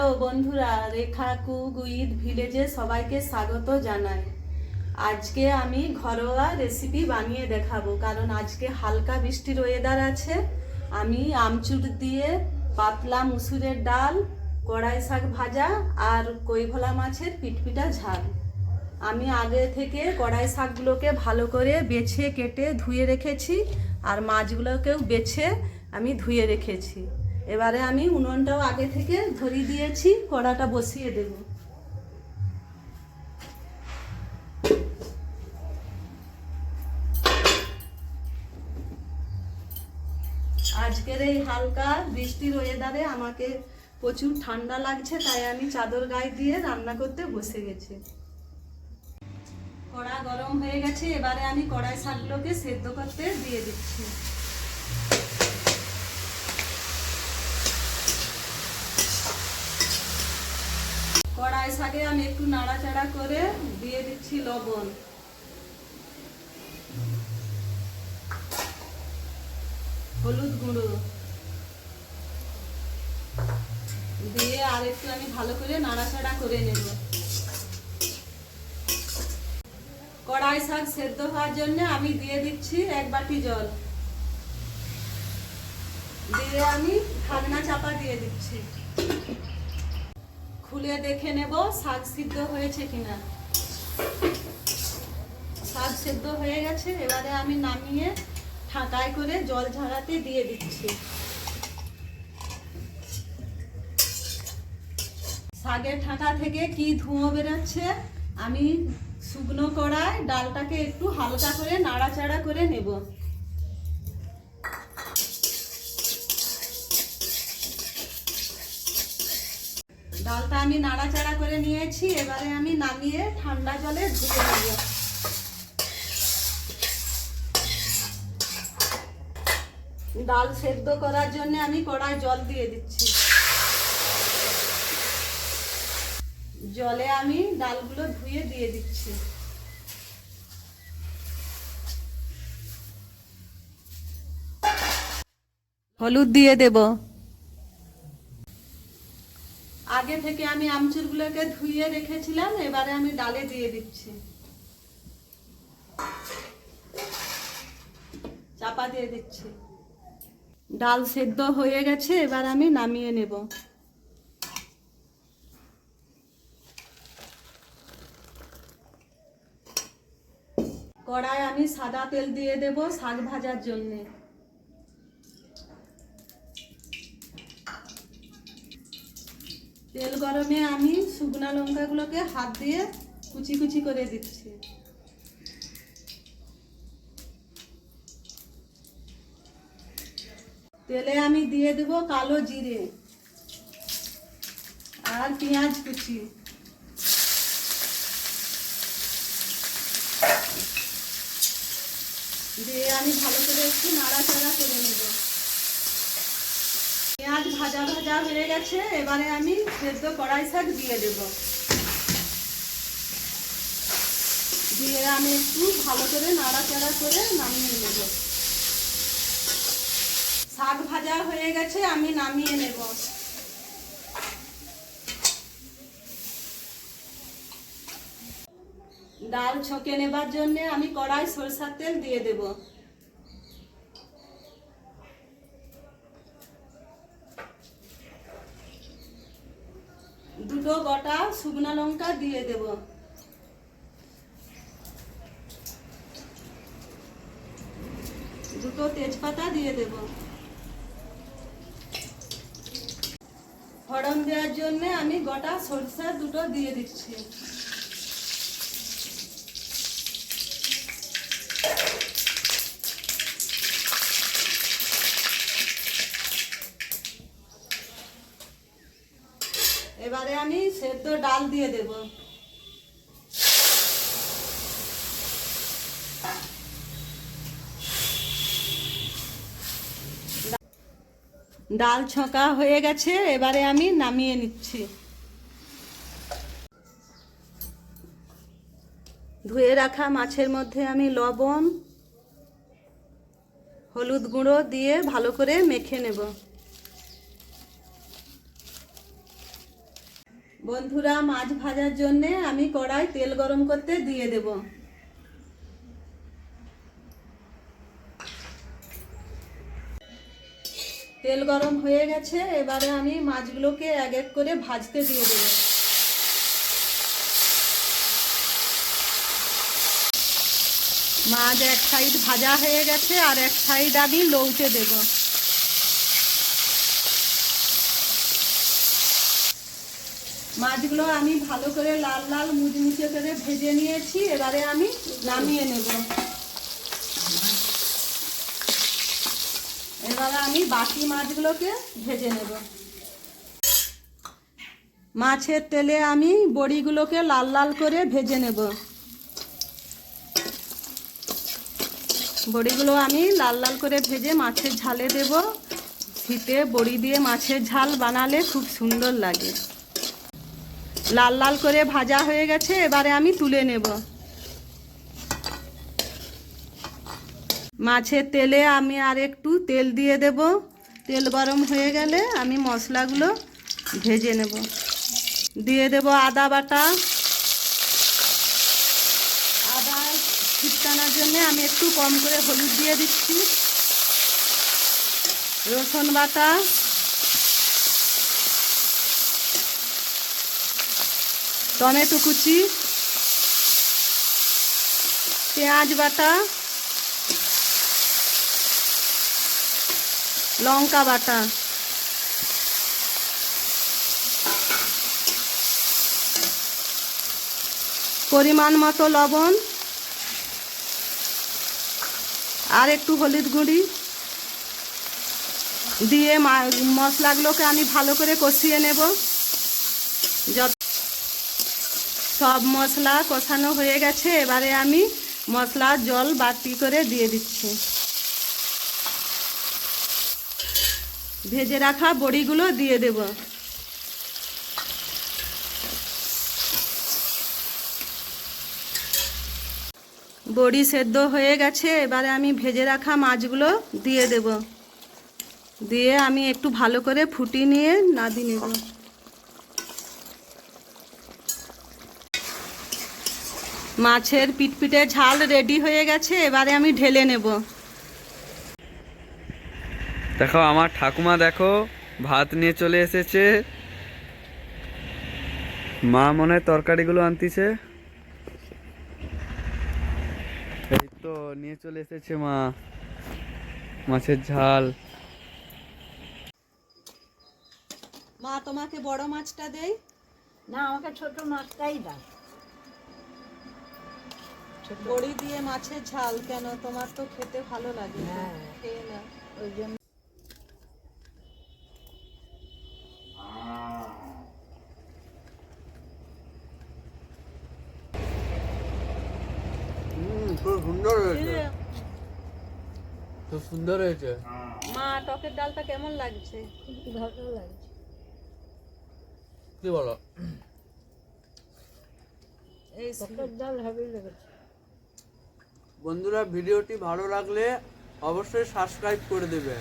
Hello বন্ধুরা, রেখা cook with ভিলেজে সবাইকে স্বাগত জানাই। আজকে আমি ঘরোয়া রেসিপি বানিয়ে দেখাবো, কারণ আজকে হালকা বৃষ্টির ওয়েদার আছে। আমি আমচুর দিয়ে পাতলা মুসুরের ডাল, কড়াই শাক ভাজা আর কৈভলা মাছের পিটপিটা ঝাল। আমি আগে থেকে কড়াই শাকগুলোকে ভালো করে বেছে কেটে ধুয়ে রেখেছি, আর মাছগুলোকেও বেছে আমি ধুয়ে রেখেছি। এবারে আমি উনুনটাও আগে থেকে ধরিয়ে দিয়েছি, কড়াটা বসিয়ে দেব। আজকের এই হালকা বৃষ্টির ওয়েদারে আমাকে প্রচুর ঠান্ডা লাগছে, তাই আমি চাদর গায়ে দিয়ে রান্না করতে বসে গেছি। কড়া গরম হয়ে গেছে, এবারে আমি কড়াই শাকগুলোকে সেদ্ধ করতে দিয়ে দিচ্ছি। কড়াই শাকে আমি একটু নাড়াচাড়া করে দিয়ে দিচ্ছি লবণ। হলুদ গুঁড়ো। দিয়ে আর একটু আমি ভালো করে নাড়াচাড়া করে নেব। কড়াই শাক সেদ্ধ হওয়ার জন্য আমি দিয়ে দিচ্ছি এক বাটি জল। দিয়ে আমি ঢাকনা চাপা দিয়ে দিচ্ছি। খুলে দেখে নেব, শাক সিদ্ধ হয়েছে কিনা। শাক সেদ্ধ হয়ে গেছে, এবারে আমি নামিয়ে ঠাকায় করে জল ঝাড়াতে দিয়ে দিচ্ছি। শাকের ঠাকা থেকে কি ধুঁয়ো বেরোচ্ছে, আমি শুকনো কড়ায় ডালটাকে একটু হালকা করে নাড়াচাড়া করে নেব। ডালটা আমি নাড়াচাড়া করে নিয়েছি, এবারে আমি নামিয়ে ঠান্ডা জলে ধুয়ে নেব। ডাল সেদ্ধ করার জন্য আমি কড়াই জল দিয়ে দিচ্ছি। জলে আমি ডালগুলো ধুয়ে দিয়ে দিচ্ছি। হলুদ দিয়ে দেব। আগে থেকে আমি আমচুরগুলোকে ধুয়ে রেখেছিলাম, এবারে আমি ডালে দিয়ে দিচ্ছি। চাপা দিয়ে দিচ্ছি। ডাল সেদ্ধ হয়ে গেছে, এবার আমি নামিয়ে নেব। কড়ায় আমি সাদা তেল দিয়ে দেব শাক ভাজার জন্যে। তেল গরমে আমি শুকনো লঙ্কাগুলোকে হাত দিয়ে কুচি কুচি করে দিচ্ছি। তেলে আমি দিয়ে দেব কালো জিরে আর পেঁয়াজ কুচি। দিয়ে আমি ভালো করে একটু নাড়াচাড়া করে নেব। পেঁয়াজ ভাজা ভাজা হয়ে গেছে, এবারে আমি সেদ্ধ কড়াই শাক দিয়ে দেব। দিয়ে আমি একটু ভালো করে নাড়াচাড়া করে নামিয়ে নেব। শাক ভাজা হয়ে গেছে, আমি নামিয়ে নেব। ডাল ছকে নেবার জন্য আমি কড়াই সরষার তেল দিয়ে দেব। দুটো গোটা শুকনা লঙ্কা দিয়ে দেব। দুটো তেজপাতা দিয়ে দেব। ফড়ন দেওয়ার জন্য আমি গোটা সরষা দুটো দিয়ে দিচ্ছি। এবারে আমি সেদ্ধ ডাল দিয়ে দেব। ডাল ছকা হয়ে গেছে, এবারে আমি নামিয়ে নিচ্ছি। ধুয়ে রাখা মাছের মধ্যে আমি লবণ, হলুদ গুঁড়ো দিয়ে ভালো করে মেখে নেব। বন্ধুরা, মাছ ভাজার জন্য আমি কড়াই তেল গরম করতে দিয়ে দেব। তেল গরম হয়ে গেছে, এবারে আমি মাছগুলোকে এক এক করে ভাজতে দিয়ে দেব। মাছ এক সাইড ভাজা হয়ে গেছে, আর এক সাইড আমি লৌটে দেবো। মাছগুলো আমি ভালো করে লাল লাল মুচমুচে করে ভেজে নিয়েছি, এবারে আমি নামিয়ে নেব। এবারে আমি বাকি মাছগুলোকে ভেজে নেব। মাছের তেলে আমি বড়িগুলোকে লাল লাল করে ভেজে নেব। বড়িগুলো আমি লাল লাল করে ভেজে মাছের ঝালে দেব। শীতে বড়ি দিয়ে মাছের ঝাল বানালে খুব সুন্দর লাগে। লাল লাল করে ভাজা হয়ে গেছে, এবারে আমি তুলে নেব। মাছের তেলে আমি আর একটু তেল দিয়ে দেব। তেল গরম হয়ে গেলে আমি মশলাগুলো ভেজে নেব। দিয়ে দেব আদা বাটা। আদা ছিটকানোর জন্য আমি একটু কম করে হলুদ দিয়ে দিচ্ছি। রসুন বাটা। টমেটো কুচি, পেঁয়াজ বাটা, লঙ্কা বাটা। পরিমাণ মতো লবণ আর একটু হলুদ গুঁড়ি দিয়ে মশলাগুলোকে আমি ভালো করে কষিয়ে নেব। যত সব মশলা কষানো হয়ে গেছে, এবারে আমি মশলা জল বাটি করে দিয়ে দিচ্ছি। ভেজে রাখা বড়িগুলো দিয়ে দেব। বড়ি সেদ্ধ হয়ে গেছে, এবারে আমি ভেজে রাখা মাছগুলো দিয়ে দেব। দিয়ে আমি একটু ভালো করে ফুটিয়ে নিয়ে নাদি নেব। মাছের পিটপিটে ঝাল রেডি হয়ে গেছে এবারে আমি ঢেলে নেব। দেখো আমার ঠাকুমা দেখো ভাত নিয়ে চলে এসেছে। মা মনে হয় তরকারিগুলো আনতিছে। এই তো নিয়ে চলে এসেছে মা। মাছের ঝাল। মা তোমাকে বড় মাছটা দেই। না আমাকে ছোট মাছটাই দাও। বড়ি দিয়ে মাছের ঝাল কেন? তোমার তো খেতে ভালো লাগে হ্যাঁ। খেয়ে নাও। ওই জন্য সুন্দর হয়েছে। খুব সুন্দর হয়েছে। মা টকের ডালটা কেমন লাগছে? খুব ভালো লাগছে। কি বলো? এই ডাল হেভি লেগেছে। বন্ধুরা ভিডিওটি ভালো লাগলে অবশ্যই সাবস্ক্রাইব করে দেবে।